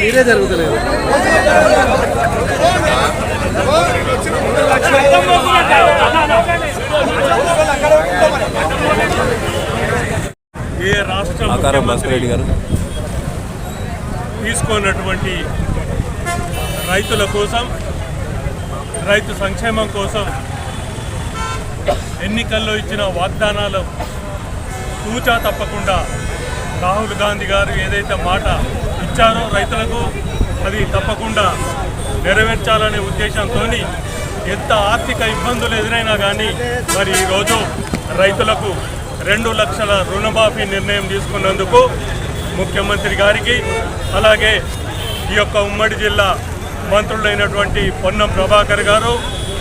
మీరే జరుగుతలేదు ఏ రాష్ట్ర ఆకారం భాస్కర్ రెడ్డి గారు. తీసుకున్నటువంటి రైతుల కోసం రైతు సంక్షేమం కోసం ఎన్నికల్లో ఇచ్చిన వాగ్దానాలు తూచా తప్పకుండా రాహుల్ గాంధీ గారు ఏదైతే మాట ఇచ్చారో రైతులకు అది తప్పకుండా నెరవేర్చాలనే ఉద్దేశంతో ఎంత ఆర్థిక ఇబ్బందులు ఎదురైనా కానీ మరి ఈరోజు రైతులకు రెండు లక్షల రుణమాఫీ నిర్ణయం తీసుకున్నందుకు ముఖ్యమంత్రి గారికి అలాగే ఈ యొక్క ఉమ్మడి జిల్లా మంత్రులైనటువంటి పొన్నం ప్రభాకర్ గారు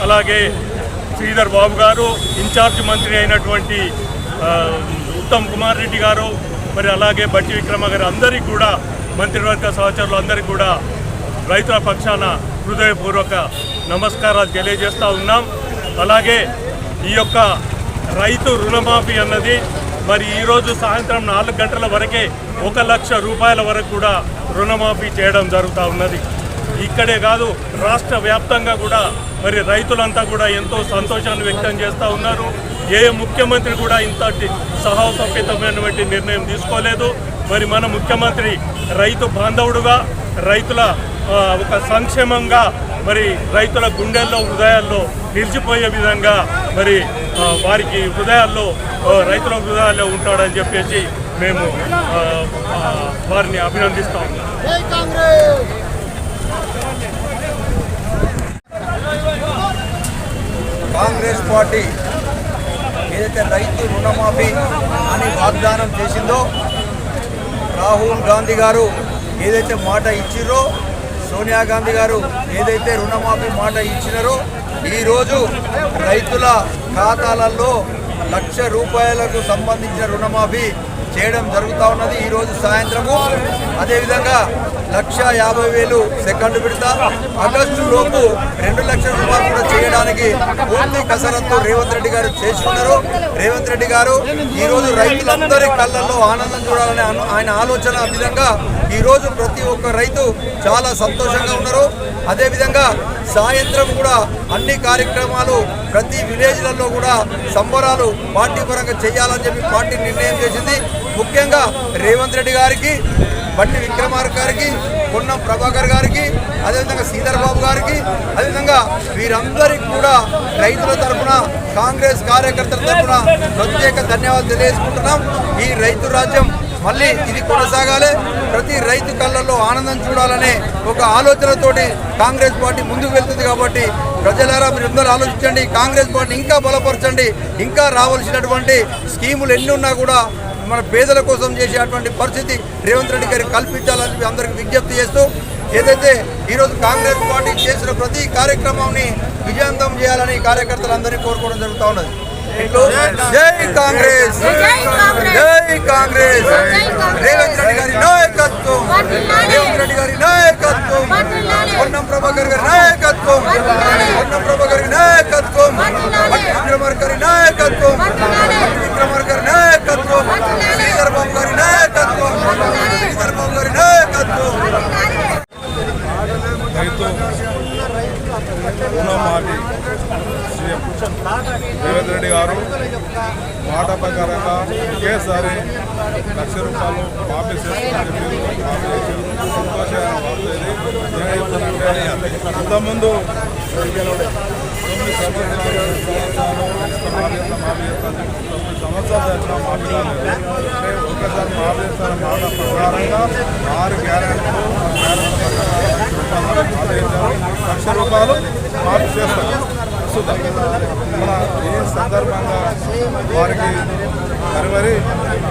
అలాగే శ్రీధర్ బాబు గారు ఇన్ఛార్జ్ మంత్రి అయినటువంటి ఉత్తమ్ కుమార్ రెడ్డి గారు మరి అలాగే బట్టి విక్రమ గారు అందరికీ కూడా మంత్రివర్గ సహచరులు అందరికీ కూడా రైతుల పక్షాన హృదయపూర్వక నమస్కారాలు తెలియజేస్తూ ఉన్నాం. అలాగే ఈ యొక్క రైతు రుణమాఫీ అన్నది మరి ఈరోజు సాయంత్రం నాలుగు గంటల వరకే ఒక లక్ష రూపాయల వరకు కూడా రుణమాఫీ చేయడం జరుగుతూ ఉన్నది. ఇక్కడే కాదు రాష్ట్ర వ్యాప్తంగా కూడా మరి రైతులంతా కూడా ఎంతో సంతోషాన్ని వ్యక్తం చేస్తూ ఉన్నారు. ఏ ముఖ్యమంత్రి కూడా ఇంతటి సాహసోపేతమైనటువంటి నిర్ణయం తీసుకోలేదు. మరి మన ముఖ్యమంత్రి రైతు బాంధవుడుగా రైతుల ఒక సంక్షేమంగా మరి రైతుల గుండెల్లో హృదయాల్లో నిలిచిపోయే విధంగా మరి వారికి హృదయాల్లో రైతుల హృదయాల్లో ఉంటాడని చెప్పేసి మేము వారిని అభినందిస్తా ఉన్నాం. కాంగ్రెస్ పార్టీ ఏదైతే రైతు రుణమాఫీ అని వాగ్దానం చేసిందో రాహుల్ గాంధీ గారు ఏదైతే మాట ఇచ్చిరో సోనియా గాంధీ గారు ఏదైతే రుణమాఫీ మాట ఇచ్చినారో ఈరోజు రైతుల ఖాతాలలో లక్ష రూపాయలకు సంబంధించిన రుణమాఫీ చేయడం జరుగుతూ ఉన్నది. ఈరోజు సాయంత్రము అదేవిధంగా లక్ష యాభై వేలు సెకండ్ విడత. ఆగస్టు లోపు రెండు లక్షల రూపాయలు కూడా చేయడానికి పూర్తి కసరత్తు రేవంత్ రెడ్డి గారు చేసుకున్నారు. రేవంత్ రెడ్డి గారు ఈరోజు రైతులందరి కళ్ళల్లో ఆనందం చూడాలనే ఆయన ఆలోచన విధంగా ఈరోజు ప్రతి ఒక్క రైతు చాలా సంతోషంగా ఉన్నారు. అదేవిధంగా సాయంత్రం కూడా అన్ని కార్యక్రమాలు ప్రతి విలేజ్లలో కూడా సంబరాలు పార్టీ పరంగా చేయాలని చెప్పి పార్టీ నిర్ణయం చేసింది. ముఖ్యంగా రేవంత్ రెడ్డి గారికి బండి విక్రమార్ గారికి పొన్నం ప్రభాకర్ గారికి అదేవిధంగా శ్రీధర్ బాబు గారికి అదేవిధంగా వీరందరికీ కూడా రైతుల తరఫున కాంగ్రెస్ కార్యకర్తల తరఫున ప్రత్యేక ధన్యవాదాలు తెలియజేసుకుంటున్నాం. ఈ రైతు రాజ్యం మళ్ళీ ఇది కొనసాగాలి. ప్రతి రైతు కళ్ళల్లో ఆనందం చూడాలనే ఒక ఆలోచనతోటి కాంగ్రెస్ పార్టీ ముందుకు వెళ్తుంది కాబట్టి ప్రజలారా మీరు అందరూ ఆలోచించండి. కాంగ్రెస్ పార్టీ ఇంకా బలపరచండి. ఇంకా రావాల్సినటువంటి స్కీములు ఎన్ని ఉన్నా కూడా మన పేదల కోసం చేసేటువంటి పరిస్థితి రేవంత్ రెడ్డి గారికి కల్పించాలని అందరికి విజ్ఞప్తి చేస్తూ ఏదైతే ఈరోజు కాంగ్రెస్ పార్టీ చేసిన ప్రతి కార్యక్రమాన్ని విజయవంతం చేయాలని కార్యకర్తలందరినీ కోరుకోవడం జరుగుతూ ఉన్నది. జై కాంగ్రెస్ జై కాంగ్రెస్ రేవంత్ రెడ్డి గారి నాయకత్వం రేవంత్ రెడ్డి గారి నాయకత్వం పొన్నం ప్రభాకర్ గారి నాయకత్వం పొన్నం ప్రభాకర్ గారి నాయకత్వం భట్టి విక్రమార్క గారి నాయకత్వం భట్టి విక్రమార్క గారి నాయకత్వం శ్రీధర్ బాబు గారి నాయకత్వం శ్రీధర్ బాబు గారి నాయకత్వం రైతు రుణమాఫీ సీఎం రేవంత్ రెడ్డి గారు మాట ప్రకారంగా ఒకేసారి లక్ష రూపాయలు మాఫీ చేస్తామని సంతోషంగా ఇంతకుముందు తొమ్మిది సంవత్సరాలు మాఫీ తొమ్మిది సంవత్సరాలు మాఫీ కాలేదు మాఫీ మాట ప్రకారంగా ఆరు గ్యారెంటీలు లక్ష రూపాయలు మాఫీ చేస్తారు మన ఈ సందర్భంగా వారికి మరి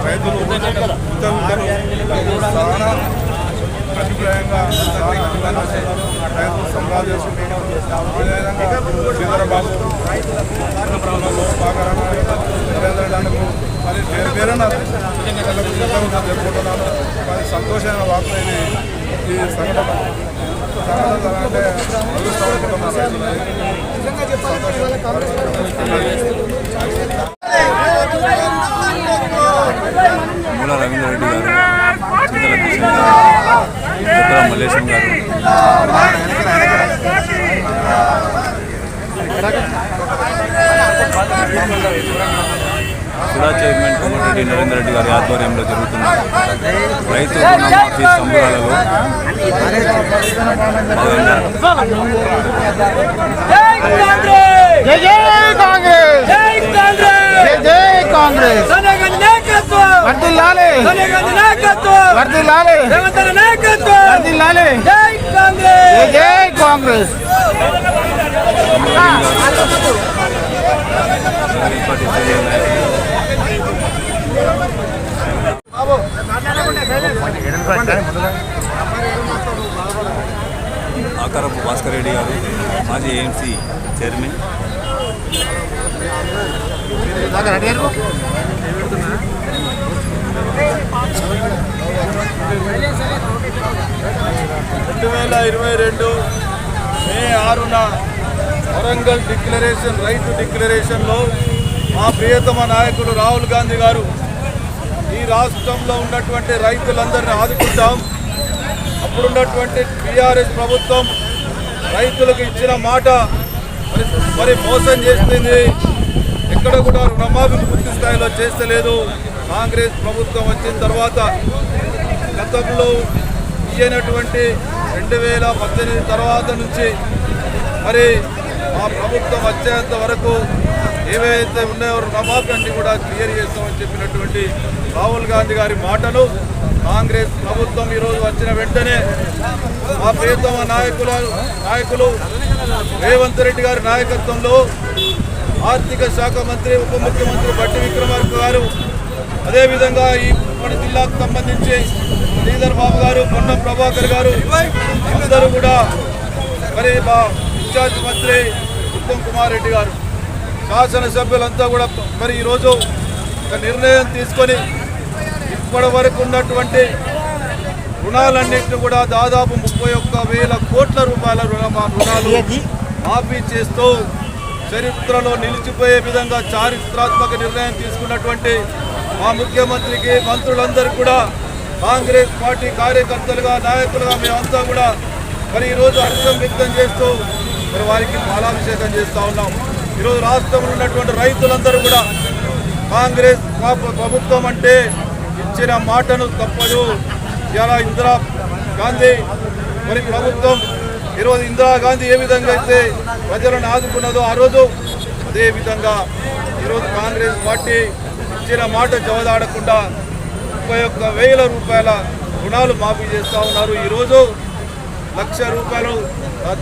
రైతులు చాలా అభిప్రాయంగా రైతులు సంబరాలు చేసుకుంటున్నారు అదేవిధంగా చంద్రబాబు బాగా నరేంద్రడానికి మరి వేరు వేరే జరుపుకుంటున్నాను మరి సంతోషమైన వార్త ఇది ఈ సంఘటన సంఘటన అంటే అదృష్టవంతమైన రైతులు. మూల రవీంద్ర రెడ్డి గారు చింతల కిషన్ గారు మల్లేశం గారు సుడా చైర్మన్ కోమటిరెడ్డి నరేందర్ రెడ్డి గారి ఆధ్వర్యంలో జరుగుతున్న రైతు రుణమాఫీ సంబరాలలో భాగంగా జై జై కాంగ్రెస్! జై కాంగ్రెస్! జై కాంగ్రెస్! వర్ధిల్లాలి వర్ధిల్లాలి వర్ధిల్లాలి జై జై కాంగ్రెస్! ఇప్పటి సీనియర్ నాయకులు ఆకారపు భాస్కర్ రెడ్డి గారు మాజీ ఏఎంసీ చైర్మన్. రెండు వేల ఇరవై రెండు మే ఆరున వరంగల్ డిక్లరేషన్ రైతు డిక్లరేషన్లో మా ప్రియతమ నాయకులు రాహుల్ గాంధీ గారు ఈ రాష్ట్రంలో ఉన్నటువంటి రైతులందరినీ ఆదుకుంటాం. అప్పుడున్నటువంటి టీఆర్ఎస్ ప్రభుత్వం రైతులకు ఇచ్చిన మాట మరి మరి మోసం చేస్తుంది ఎక్కడ కూడా రుణమాఫీ పూర్తి స్థాయిలో చేస్తలేదు కాంగ్రెస్ ప్రభుత్వం వచ్చిన తర్వాత గతంలో ఇయ్యనటువంటి రెండు వేల పద్దెనిమిది తర్వాత నుంచి మరి ఆ ప్రభుత్వం వచ్చేంత వరకు ఏవైతే ఉన్నాయో రుణమాఫీ అన్ని కూడా క్లియర్ చేస్తామని చెప్పినటువంటి రాహుల్ గాంధీ గారి మాటలు కాంగ్రెస్ ప్రభుత్వం ఈరోజు వచ్చిన వెంటనే మా ప్రియతమ నాయకుల నాయకులు రేవంత్ రెడ్డి గారి నాయకత్వంలో ఆర్థిక శాఖ మంత్రి ఉప ముఖ్యమంత్రి బట్టి విక్రమార్క గారు అదేవిధంగా ఈ మన జిల్లాకు సంబంధించి శ్రీధర్ బాబు గారు పొన్నం ప్రభాకర్ గారు అందరూ కూడా మరి మా ఇన్ఛార్జ్ మంత్రి ఉత్తమ్ కుమార్ రెడ్డి గారు. శాసనసభ్యులంతా కూడా మరి ఈరోజు ఒక నిర్ణయం తీసుకొని ఇప్పటి వరకు ఉన్నటువంటి రుణాలన్నింటినీ కూడా దాదాపు ముప్పై ఒక్క వేల కోట్ల రూపాయల రుణాలు మాఫీ చేస్తూ చరిత్రలో నిలిచిపోయే విధంగా చారిత్రాత్మక నిర్ణయం తీసుకున్నటువంటి మా ముఖ్యమంత్రికి మంత్రులందరికీ కూడా కాంగ్రెస్ పార్టీ కార్యకర్తలుగా నాయకులుగా మేమంతా కూడా మరి ఈరోజు హర్షం వ్యక్తం చేస్తూ మరి వారికి మాలాభిషేకం చేస్తూ ఉన్నాం ఈరోజు రాష్ట్రంలో ఉన్నటువంటి రైతులందరూ కూడా కాంగ్రెస్ ప్రభుత్వం అంటే ఇచ్చిన మాటను తప్పదు. ఇలా ఇందిరా గాంధీ మరి ప్రభుత్వం ఈరోజు ఇందిరాగాంధీ ఏ విధంగా అయితే ప్రజలను ఆదుకున్నదో ఆ రోజు అదే విధంగా ఈరోజు కాంగ్రెస్ పార్టీ ఇచ్చిన మాట జవదాడకుండా ముప్పై ఒక్క వేల రూపాయల రుణాలు మాఫీ చేస్తూ ఉన్నారు. ఈరోజు లక్ష రూపాయలు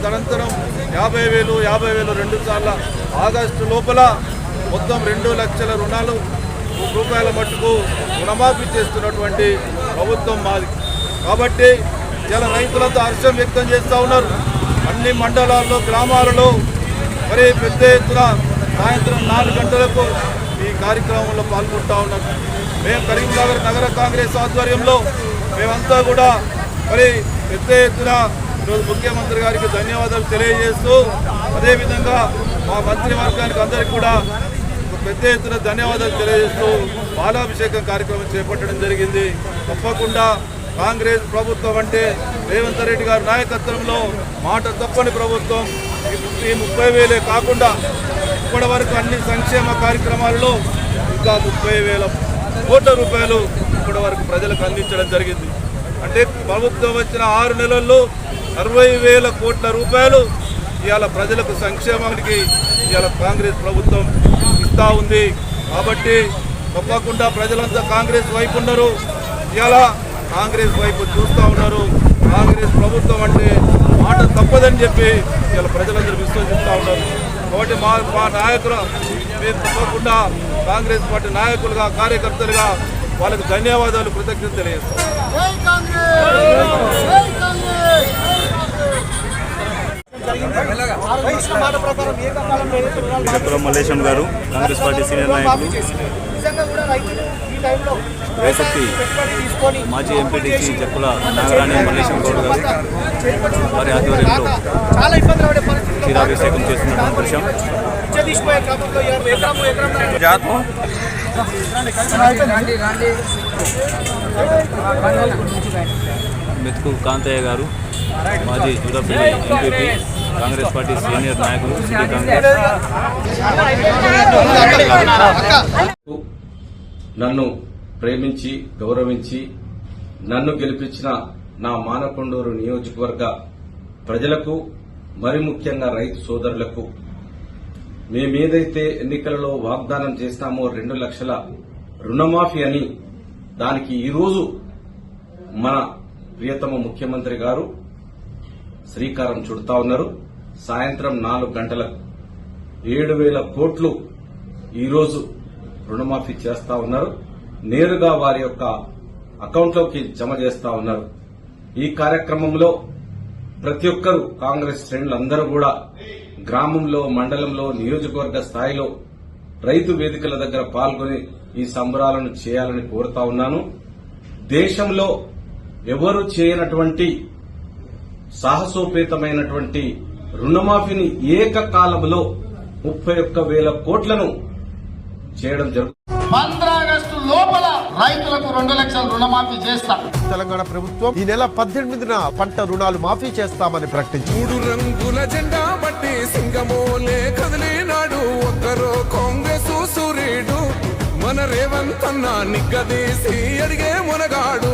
తనంతరం యాభై వేలు యాభై వేలు రెండు సార్ల ఆగస్టు లోపల మొత్తం రెండు లక్షల రుణాలు రూపాయల మట్టుకు రుణమాఫీ చేస్తున్నటువంటి ప్రభుత్వం మాది. కాబట్టి ఇలా రైతులంతా హర్షం వ్యక్తం చేస్తూ ఉన్నారు. అన్ని మండలాల్లో గ్రామాలలో మరి పెద్ద ఎత్తున సాయంత్రం నాలుగు గంటలకు ఈ కార్యక్రమంలో పాల్గొంటా ఉన్నారు. మేము కరీంనగర్ నగర కాంగ్రెస్ ఆధ్వర్యంలో మేమంతా కూడా మరి పెద్ద ఎత్తున ఈరోజు ముఖ్యమంత్రి గారికి ధన్యవాదాలు తెలియజేస్తూ అదేవిధంగా మా మంత్రివర్గానికి అందరికీ కూడా పెద్ద ఎత్తున ధన్యవాదాలు తెలియజేస్తూ బాలాభిషేకం కార్యక్రమం చేపట్టడం జరిగింది. తప్పకుండా కాంగ్రెస్ ప్రభుత్వం అంటే రేవంత్ రెడ్డి గారి నాయకత్వంలో మాట తప్పని ప్రభుత్వం. ఈ ముప్పై వేలే కాకుండా ఇప్పటి వరకు అన్ని సంక్షేమ కార్యక్రమాలలో ఇంకా ముప్పై వేల కోట్ల రూపాయలు ఇప్పటి వరకు ప్రజలకు అందించడం జరిగింది. అంటే ప్రభుత్వం వచ్చిన ఆరు నెలల్లో అరవై వేల కోట్ల రూపాయలు ఇవాళ ప్రజలకు సంక్షేమానికి ఇవాళ కాంగ్రెస్ ప్రభుత్వం ఇస్తా ఉంది. కాబట్టి తప్పకుండా ప్రజలంతా కాంగ్రెస్ వైపు ఉన్నారు. ఇలా కాంగ్రెస్ వైపు చూస్తూ ఉన్నారు. కాంగ్రెస్ ప్రభుత్వం అంటే మాట తప్పదని చెప్పి ఇలా ప్రజలందరూ విశ్వసిస్తూ ఉన్నారు. కాబట్టి మా మా నాయకులు మీరు తప్పకుండా కాంగ్రెస్ పార్టీ నాయకులుగా కార్యకర్తలుగా వాళ్ళకి ధన్యవాదాలు కృతజ్ఞతలు తెలియజేస్తాం. విజయపురం మల్లేశం గారు కాంగ్రెస్ పార్టీ సీనియర్ నాయకులు రేసక్తి మాజీ ఎంపీటీసీ చెప్పుల నాగరాణి మల్లేశం గౌడ్ గారు వారి ఆధ్వర్యంలో క్షీరాభిషేకం చేస్తున్నటువంటి దృశ్యం. మెతుకు కాంతయ్య గారు మాజీ Judapalli MPP Congress party senior నాయకులు సిటీ కాంగ్రెస్. నన్ను ప్రేమించి గౌరవించి నన్ను గెలిపించిన నా మానకొండూరు నియోజకవర్గ ప్రజలకు మరి ముఖ్యంగా రైతు సోదరులకు మేమేదైతే ఎన్నికలలో వాగ్దానం చేస్తామో రెండు లక్షల రుణమాఫీ అని దానికి ఈరోజు మన ప్రియతమ ముఖ్యమంత్రి గారు శ్రీకారం చుడతా ఉన్నారు. సాయంత్రం నాలుగు గంటలకు ఏడు వేల కోట్లు ఈరోజు రుణమాఫీ చేస్తా ఉన్నారు. నేరుగా వారి యొక్క అకౌంట్లోకి జమ చేస్తా ఉన్నారు. ఈ కార్యక్రమంలో ప్రతి ఒక్కరు కాంగ్రెస్ శ్రేణులందరూ కూడా గ్రామంలో మండలంలో నియోజకవర్గ స్థాయిలో రైతు వేదికల దగ్గర పాల్గొని ఈ సంబరాలను చేయాలని కోరుతా ఉన్నాను. దేశంలో ఎవరు చేయనటువంటి సాహసోపేతమైనటువంటి రుణమాఫీని ఏకకాలంలో ముప్పై ఒక్క వేల కోట్లను చేయడం జరుగుతుంది ఆగస్టు లోపల రైతులకు రెండు లక్షల రుణమాఫీ చేస్తా. తెలంగాణ ప్రభుత్వం ఈ నెల పద్దెనిమిదిన పంట రుణాలు మాఫీ చేస్తామని ప్రకటించింది. మూడు రంగుల జెండా బట్టి సింగమోలే కదిలినాడు. ఒక్కరో కాంగ్రెస్ సూర్యుడు మన రేవంత్ అన్న నిగ్గదీసి అడిగే మునగాడు.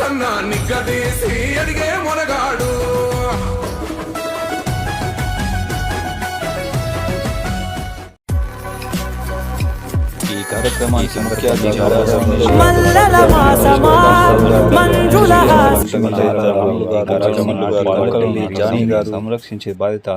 అన్న నిగ్గదీసి అడిగే మునగాడు. మల్లల మాసమా మంజుల సంరక్షించే బాధ్యత